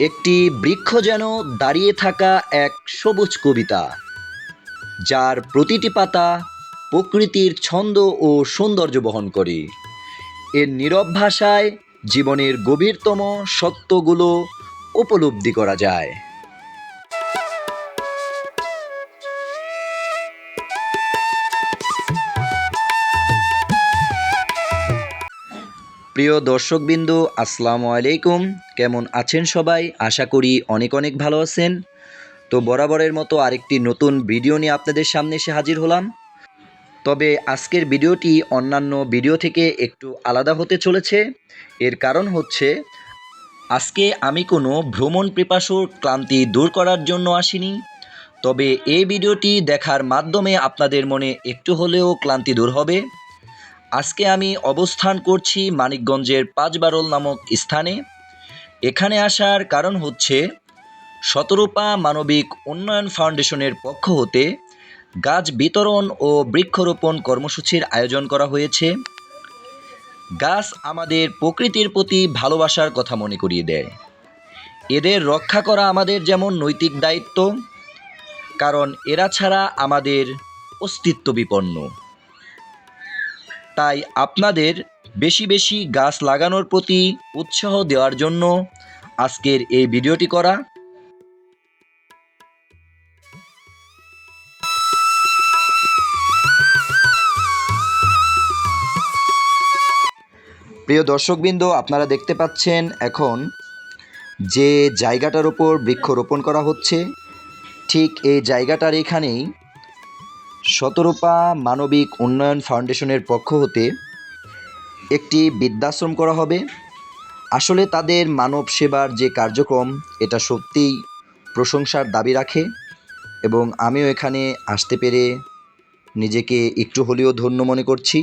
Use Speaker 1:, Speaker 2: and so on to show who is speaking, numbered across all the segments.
Speaker 1: একটি বৃক্ষ যেন দাঁড়িয়ে থাকা এক সবুজ কবিতা, যার প্রতিটি পাতা প্রকৃতির ছন্দ ও সৌন্দর্য বহন করে। এর নীরব ভাষায় জীবনের গভীরতম সত্যগুলো উপলব্ধি করা যায়। প্রিয় দর্শকবিন্দু, আসসালামু আলাইকুম। কেমন আছেন সবাই? আশা করি অনেক অনেক ভালো আছেন। তো বরাবরের মতো আরেকটি নতুন ভিডিও নিয়ে আপনাদের সামনে এসে হাজির হলাম। তবে আজকের ভিডিওটি অন্যান্য ভিডিও থেকে একটু আলাদা হতে চলেছে। এর কারণ হচ্ছে, আজকে আমি কোনো ভ্রমণ পিপাসুর ক্লান্তি দূর করার জন্য আসিনি। তবে এই ভিডিওটি দেখার মাধ্যমে আপনাদের মনে একটু হলেও ক্লান্তি দূর হবে। আজকে আমি অবস্থান করছি মানিকগঞ্জের পাঁচবারল নামক স্থানে। এখানে আসার কারণ হচ্ছে শতরূপা মানবিক উন্নয়ন ফাউন্ডেশনের পক্ষ হতে গাছ বিতরণ ও বৃক্ষরোপণ কর্মসূচির আয়োজন করা হয়েছে। গাছ আমাদের প্রকৃতির প্রতি ভালোবাসার কথা মনে করিয়ে দেয়। এদের রক্ষা করা আমাদের যেমন নৈতিক দায়িত্ব, কারণ এরা ছাড়া আমাদের অস্তিত্ব বিপন্ন। তাই আপনাদের বেশি বেশি গাছ লাগানোর প্রতি উৎসাহ দেওয়ার জন্য আজকের এই ভিডিওটি করা। প্রিয় দর্শকবৃন্দ, আপনারা দেখতে পাচ্ছেন এখন যে জায়গাটার ওপর বৃক্ষরোপণ করা হচ্ছে, ঠিক এই জায়গাটার এখানেই শতরূপা মানবিক উন্নয়ন ফাউন্ডেশনের পক্ষ হতে একটি বৃদ্ধাশ্রম করা হবে। আসলে তাদের মানব সেবার যে কার্যক্রম, এটা সত্যিই প্রশংসার দাবি রাখে এবং আমিও এখানে আসতে পেরে নিজেকে একটু হলেও ধন্য মনে করছি।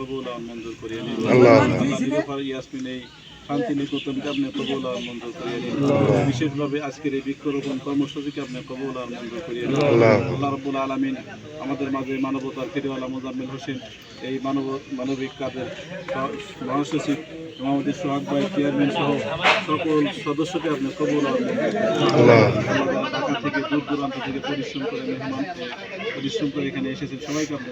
Speaker 2: কবুল আর মঞ্জুর করিয়ে নিন।
Speaker 3: আল্লাহ।
Speaker 2: আল্লাহ নিরুপার ইয়াসমিন এই শান্তি আপনি কবুল আর মঞ্জুর করিয়ে নিন। বিশেষভাবে আজকের এই বৃক্ষরোপণ কর্মসূচিকে আপনি কবুল আর মঞ্জুর করিয়ে নিন।
Speaker 3: আল্লাহ।
Speaker 2: রব্বুল আলমিন আমাদের মাঝে মানবতার ফিরিওয়ালা মোজাম্মেল হোসেন এই মানব মানবিক কাজের মহাসচিব মোহাম্মদ সোহাগ ভাই চেয়ারম্যান সহ সকল সদস্যকে আপনি কবুল আর ঢাকা থেকে দূর দূরান্ত থেকে পরিশ্রম করে মেহমান পরিশ্রম করে এখানে এসেছেন। সবাইকে আপনি